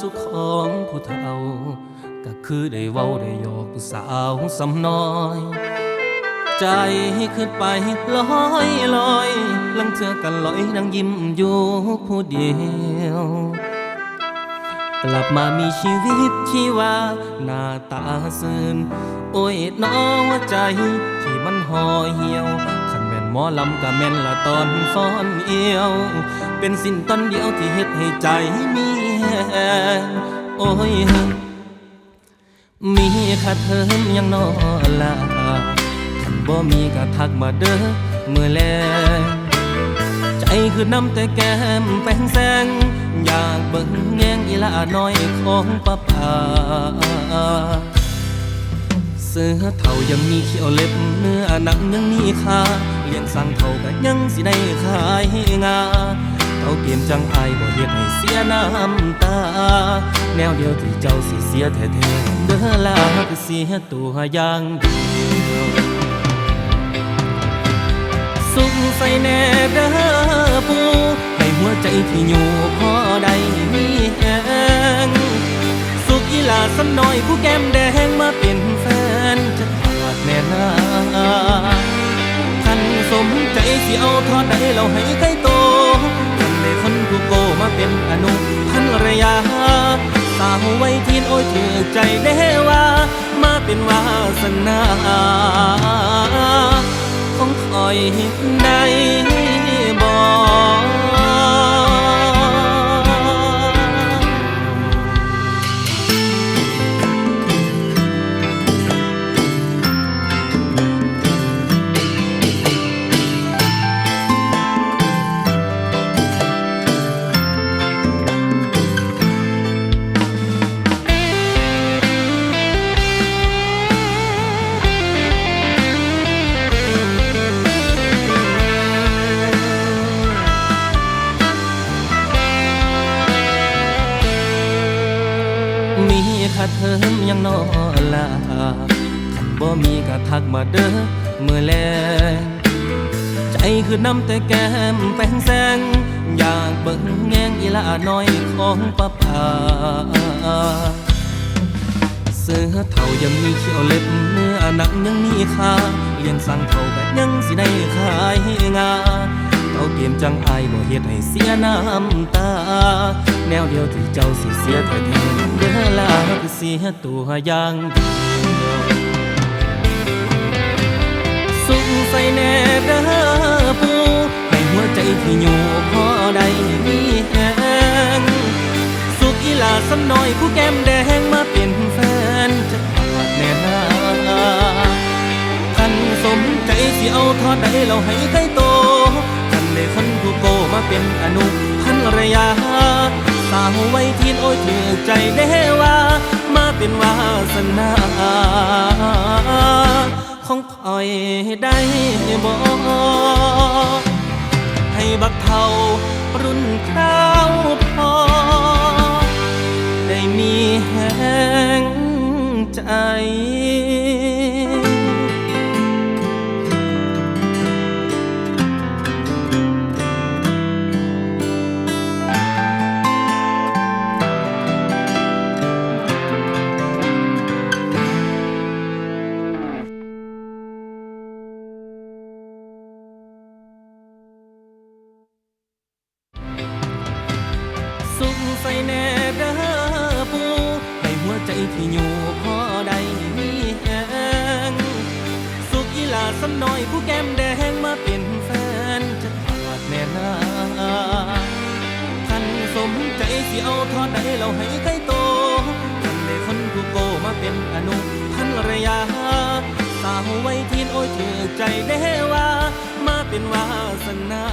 สุขของผู้เฒ่า ก็คือได้เว้าได้หยอกสาวสำน้อย ใจขึ้นไปลอยลอยลังเธอกันลอยนังยิ้มอยู่ผู้เดียว กลับมามีชีวิตที่ว่าหน้าตาซื่นโอ้ยน้องว่าใจที่มันห่อเหี่ยว หมอลำก็แม่นละตอนฟ้อนเอียว เป็นสินตอนเดียวที่เฮ็ดให้ใจมีแหงโอ้ยมีค่าเทอมยังนอลาคันบ่มีก็ทักมาเด้อมือแลงใจคือน้ำแต่แก้มแป้งแสงอยากเบิ่งแงงอีลาน้อยของป้าป่า สื้อเท่ายังมีเขียวเล็บเนื้อหนังยังมีค่าเลี้ยงสั่งเท่าก็ยังสิได้ขายงาเขาเกมจังอายบ่เฮ็ดให้เสียน้ำตา แนวเดียวที่เจ้าสิเสียแท้ๆเด้อลาก็เสียตัวอย่างเดียวสุขใส่แน่เด้อปูให้หัวใจที่อยู่พอได้มีแหงสุขอีหลาสันน้อยผู้แก้มแดงมาเป็นแฟน จะขาดแม่นาคันสมใจสิเอาทอดใดเราให้ใกล้โตคันได้คนผู้โกมาเป็นอนุพันรยา สาวไว้ทีนโอ้ยถือใจได้ว่า มาเป็นวาสนา ของคอยได้ ค่าเทอมยังนอลาคันบ่มีก็ทักมาเด้อมือแลงใจคือน้ำแต่แก้มแป้งแสงอยากเบิ่งแงงอีลาน้อยของป้าป่าเสื้อเท่ายังมีเขียวเล็บเนื้อหนังยังมีค่าเลี้ยงสั่งเท่าก็ยังสิได้ขายงาเขาเกมจังอายบ่เฮ็ดให้เสียน้ำตา แนวเดียวที่เจ้าสิเสียแท้ๆเด้อลาคือเสียตัวอย่างเดียวสุขใส่แน่เด้อปูให้หัวใจที่อยู่พอได้มีแหงสุขอีลาสำน้อยผู้แก้มแดงมาเป็นแฟนจะขาดแน่นาคันสมใจสิเอาทอดใดเราให้ใกล้โตคันได้คนผู้โกมาเป็นอนุพันรยา สาวไว้ทีนโอ้ยถือใจได้ว่า มาเป็นวาสนาของคอยได้บอกให้บักเทารุ่นคราวพอ ได้มีแห่งใจ สุขใส่แนบเด้อปูให้หัวใจที่อยู่พอใดมีแหงสุขอีลาสัน้อยผู้แก้มแดงมาเป็นแฟนจะขาดแน่นาท่านสมใจที่เอาทอดใดเราให้ใกล้โตท่านได้คนผู้โกมาเป็นอนุพันระยาสาวไว้ทีนโอ้ยเธอใจได้ว่า มาเป็นวาสนา